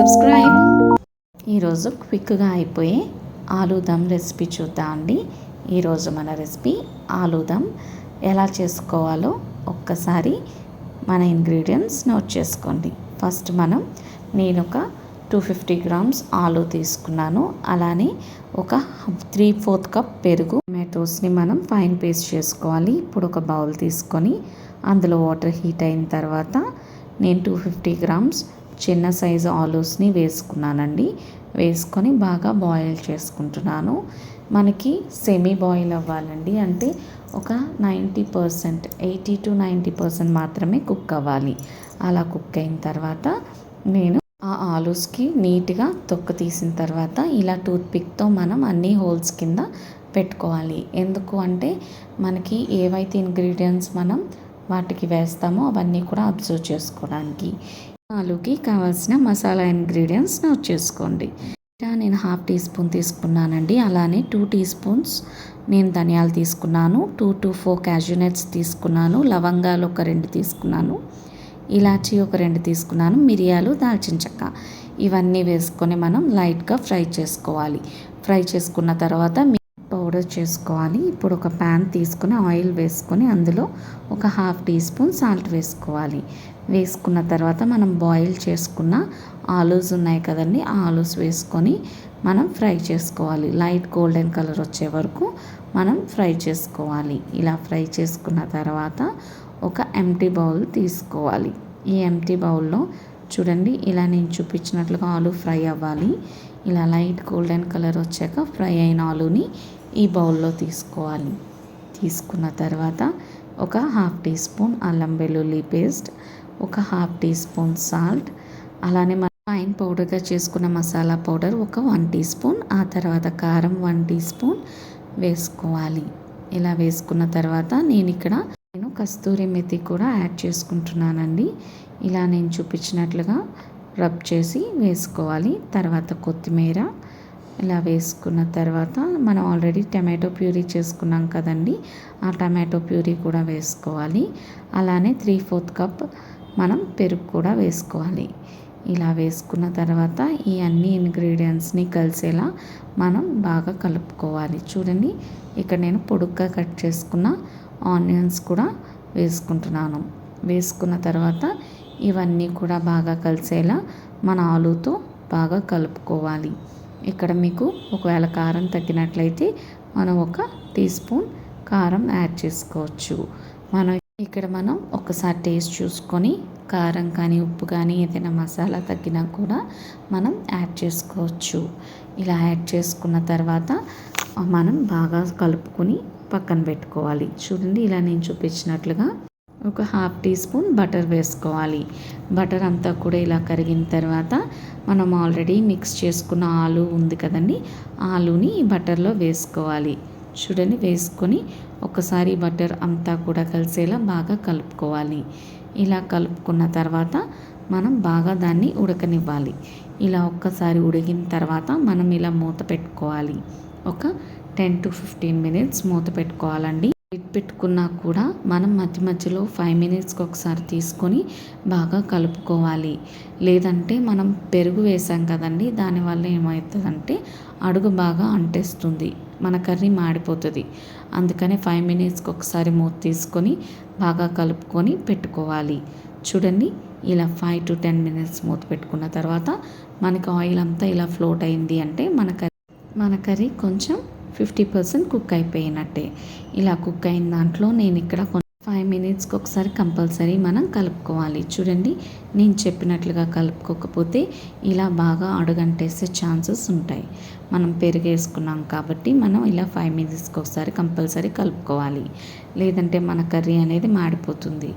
Subscribe ఈరోజు క్విక్గా అయిపోయే ఆలూ దమ్ రెసిపీ చూద్దాం అండి. ఈరోజు మన రెసిపీ ఆలూ దమ్ ఎలా చేసుకోవాలో ఒక్కసారి మన ఇంగ్రీడియంట్స్ నోట్ చేసుకోండి. ఫస్ట్ మనం నేను ఒక టూ ఫిఫ్టీ గ్రామ్స్ ఆలు తీసుకున్నాను. అలానే ఒక త్రీ ఫోర్త్ కప్ పెరుగు టొమాటోస్ని మనం ఫైన్ పేస్ట్ చేసుకోవాలి. ఇప్పుడు ఒక బౌల్ తీసుకొని అందులో వాటర్ హీట్ అయిన తర్వాత నేను టూ ఫిఫ్టీ గ్రామ్స్ చిన్న సైజు ఆలూస్ని వేసుకున్నానండి. వేసుకొని బాగా బాయిల్ చేసుకుంటున్నాను. మనకి సెమీ బాయిల్ అవ్వాలండి. అంటే ఒక ninety percent eighty to ninety percent మాత్రమే కుక్ అవ్వాలి. అలా కుక్ అయిన తర్వాత నేను ఆ ఆలూస్కి నీట్గా తొక్క తీసిన తర్వాత ఇలా టూత్పిక్తో మనం అన్ని హోల్స్ కింద పెట్టుకోవాలి. ఎందుకు అంటే మనకి ఏవైతే ఇంగ్రీడియంట్స్ మనం వాటికి వేస్తామో అవన్నీ కూడా అబ్జర్వ్ చేసుకోవడానికి. ఆలుకి కావాల్సిన మసాలా ఇంగ్రీడియంట్స్ నోట్ చేసుకోండి. నేను హాఫ్ టీ స్పూన్ తీసుకున్నానండి. అలానే టూ టీ స్పూన్స్ నేను ధనియాలు తీసుకున్నాను. టూ టు ఫోర్ క్యాజునట్స్ తీసుకున్నాను. లవంగాలు ఒక రెండు తీసుకున్నాను. ఇలాచీ ఒక రెండు తీసుకున్నాను. మిరియాలు దాల్చిన చెక్క. ఇవన్నీ వేసుకొని మనం లైట్గా ఫ్రై చేసుకోవాలి. ఫ్రై చేసుకున్న తర్వాత పౌడర్ చేసుకోవాలి. ఇప్పుడు ఒక ప్యాన్ తీసుకొని ఆయిల్ వేసుకొని అందులో ఒక హాఫ్ టీ స్పూన్ సాల్ట్ వేసుకోవాలి. వేసుకున్న తర్వాత మనం బాయిల్ చేసుకున్న ఆలూస్ ఉన్నాయి కదండి ఆ ఆలూస్ వేసుకొని మనం ఫ్రై చేసుకోవాలి. లైట్ గోల్డెన్ కలర్ వచ్చే వరకు మనం ఫ్రై చేసుకోవాలి. ఇలా ఫ్రై చేసుకున్న తర్వాత ఒక ఎంటీ బౌల్ తీసుకోవాలి. ఈ ఎంటీ బౌల్లో చూడండి ఇలా నేను చూపించినట్లుగా ఆలు ఫ్రై అవ్వాలి. ఇలా లైట్ గోల్డెన్ కలర్ వచ్చాక ఫ్రై అయిన ఆలుని ఈ బౌల్లో తీసుకోవాలి. తీసుకున్న తర్వాత ఒక హాఫ్ టీ స్పూన్ అల్లం వెల్లుల్లి పేస్ట్ ఒక హాఫ్ టీ స్పూన్ సాల్ట్ అలానే మన ఫైన్ పౌడర్గా చేసుకున్న మసాలా పౌడర్ ఒక వన్ టీ స్పూన్ ఆ తర్వాత కారం వన్ టీ స్పూన్ వేసుకోవాలి. ఇలా వేసుకున్న తర్వాత నేను ఇక్కడ నేను కస్తూరి మెతి కూడా యాడ్ చేసుకుంటున్నానండి. ఇలా నేను చూపించినట్లుగా రబ్ చేసి వేసుకోవాలి. తర్వాత కొత్తిమీర ఇలా వేసుకున్న తర్వాత మనం ఆల్రెడీ టమాటో ప్యూరీ చేసుకున్నాం కదండి. ఆ టమాటో ప్యూరీ కూడా వేసుకోవాలి. అలానే త్రీ ఫోర్త్ కప్ మనం పెరుగు కూడా వేసుకోవాలి. ఇలా వేసుకున్న తర్వాత ఈ అన్ని ఇంగ్రీడియంట్స్ని కలిసేలా మనం బాగా కలుపుకోవాలి. చూడండి ఇక్కడ నేను పొడుగ్గా కట్ చేసుకున్న ఆనియన్స్ కూడా వేసుకుంటున్నాను. వేసుకున్న తర్వాత ఇవన్నీ కూడా బాగా కలిసేలా మన ఆలుతో బాగా కలుపుకోవాలి. ఇక్కడ మీకు ఒకవేళ కారం తగ్గినట్లయితే మనం ఒక టీ స్పూన్ కారం యాడ్ చేసుకోవచ్చు. మనం ఇక్కడ మనం ఒకసారి టేస్ట్ చూసుకొని కారం కానీ ఉప్పు కానీ ఏదైనా మసాలా తగ్గినా కూడా మనం యాడ్ చేసుకోవచ్చు. ఇలా యాడ్ చేసుకున్న తర్వాత మనం బాగా కలుపుకొని పక్కన పెట్టుకోవాలి. చూడండి ఇలా నేను చూపించినట్లుగా ఒక హాఫ్ టీ స్పూన్ బటర్ వేసుకోవాలి. బటర్ అంతా కూడా ఇలా కరిగిన తర్వాత మనం ఆల్రెడీ మిక్స్ చేసుకున్న ఆలు ఉంది కదండి ఆలుని బటర్లో వేసుకోవాలి. చూడండి వేసుకొని ఒకసారి బటర్ అంతా కూడా కలిసేలా బాగా కలుపుకోవాలి. ఇలా కలుపుకున్న తర్వాత మనం బాగా దాన్ని ఉడకనివ్వాలి. ఇలా ఒక్కసారి ఉడికిన తర్వాత మనం ఇలా మూత పెట్టుకోవాలి. ఒక టెన్ టు ఫిఫ్టీన్ మినిట్స్ మూత పెట్టుకోవాలండి. పెట్టుకున్నా కూడా మనం మధ్య మధ్యలో ఫైవ్ మినిట్స్కి ఒకసారి తీసుకొని బాగా కలుపుకోవాలి. లేదంటే మనం పెరుగు వేసాం కదండి దానివల్ల ఏమవుతుందంటే అడుగు బాగా అంటేస్తుంది. మన కర్రీ మాడిపోతుంది. అందుకని ఫైవ్ మినిట్స్కి ఒకసారి మూత తీసుకొని బాగా కలుపుకొని పెట్టుకోవాలి. చూడండి ఇలా ఫైవ్ టు టెన్ మినిట్స్ మూత పెట్టుకున్న తర్వాత మనకి ఆయిల్ అంతా ఇలా ఫ్లోట్ అయింది అంటే మన కర్రీ మన కర్రీ కొంచెం ఫిఫ్టీ పర్సెంట్ కుక్ అయిపోయినట్టే. ఇలా కుక్ అయిన దాంట్లో నేను ఇక్కడ ఫైవ్ మినిట్స్కి ఒకసారి కంపల్సరీ మనం కలుపుకోవాలి. చూడండి నేను చెప్పినట్లుగా కలుపుకోకపోతే ఇలా బాగా అడుగంటేసే ఛాన్సెస్ ఉంటాయి. మనం పెరిగేసుకున్నాం కాబట్టి మనం ఇలా ఫైవ్ మినిట్స్కి ఒకసారి కంపల్సరీ కలుపుకోవాలి. లేదంటే మన కర్రీ అనేది మాడిపోతుంది.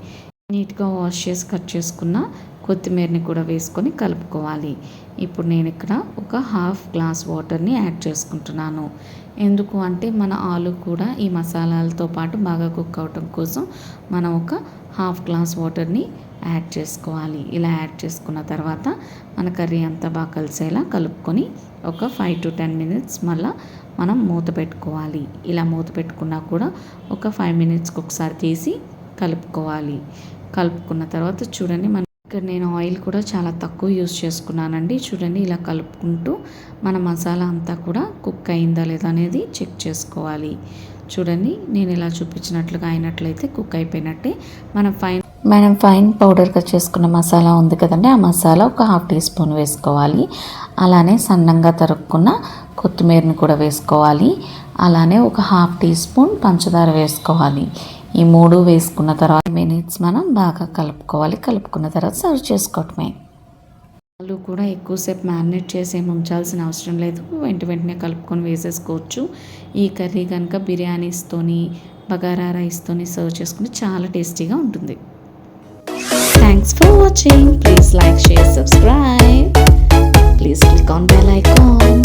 నీట్గా వాష్ చేసి కట్ చేసుకున్న కొత్తిమీరని కూడా వేసుకొని కలుపుకోవాలి. ఇప్పుడు నేను ఇక్కడ ఒక హాఫ్ గ్లాస్ వాటర్ని యాడ్ చేసుకుంటున్నాను. ఎందుకు అంటే మన ఆలు కూడా ఈ మసాలాలతో పాటు బాగా కుక్ అవటం కోసం మనం ఒక హాఫ్ గ్లాస్ వాటర్ని యాడ్ చేసుకోవాలి. ఇలా యాడ్ చేసుకున్న తర్వాత మన కర్రీ అంతా బాగా కలిసేలా కలుపుకొని ఒక ఫైవ్ టు టెన్ మినిట్స్ మళ్ళీ మనం మూత పెట్టుకోవాలి. ఇలా మూత పెట్టుకున్నా కూడా ఒక ఫైవ్ మినిట్స్కి ఒకసారి తీసి కలుపుకోవాలి. కలుపుకున్న తర్వాత చూడండి మన ఇక్కడ నేను ఆయిల్ కూడా చాలా తక్కువ యూస్ చేసుకున్నానండి. చూడండి ఇలా కలుపుకుంటూ మన మసాలా అంతా కూడా కుక్ అయిందా లేదా అనేది చెక్ చేసుకోవాలి. చూడండి నేను ఇలా చూపించినట్లుగా అయినట్లయితే కుక్ అయిపోయినట్టే. మనం ఫైన్ మనం ఫైన్ పౌడర్గా చేసుకున్న మసాలా ఉంది కదండి ఆ మసాలా ఒక హాఫ్ టీ స్పూన్ వేసుకోవాలి. అలానే సన్నంగా తరుక్కున్న కొత్తిమీరని కూడా వేసుకోవాలి. అలానే ఒక హాఫ్ టీ స్పూన్ పంచదార వేసుకోవాలి. ఈ మూడు వేసుకున్న తర్వాత మినిట్స్ మనం బాగా కలుపుకోవాలి. కలుపుకున్న తర్వాత సర్వ్ చేసుకోవటమే. ఆలు కూడా ఎక్కువసేపు మ్యారినేట్ చేసి ఏమి ఉంచాల్సిన అవసరం లేదు. వెంట వెంటనే కలుపుకొని వేసేసుకోవచ్చు. ఈ కర్రీ కనుక బిర్యానీస్తోని బగారా రైస్తోని సర్వ్ చేసుకుని చాలా టేస్టీగా ఉంటుంది. Thanks for watching please like share subscribe please click on bell icon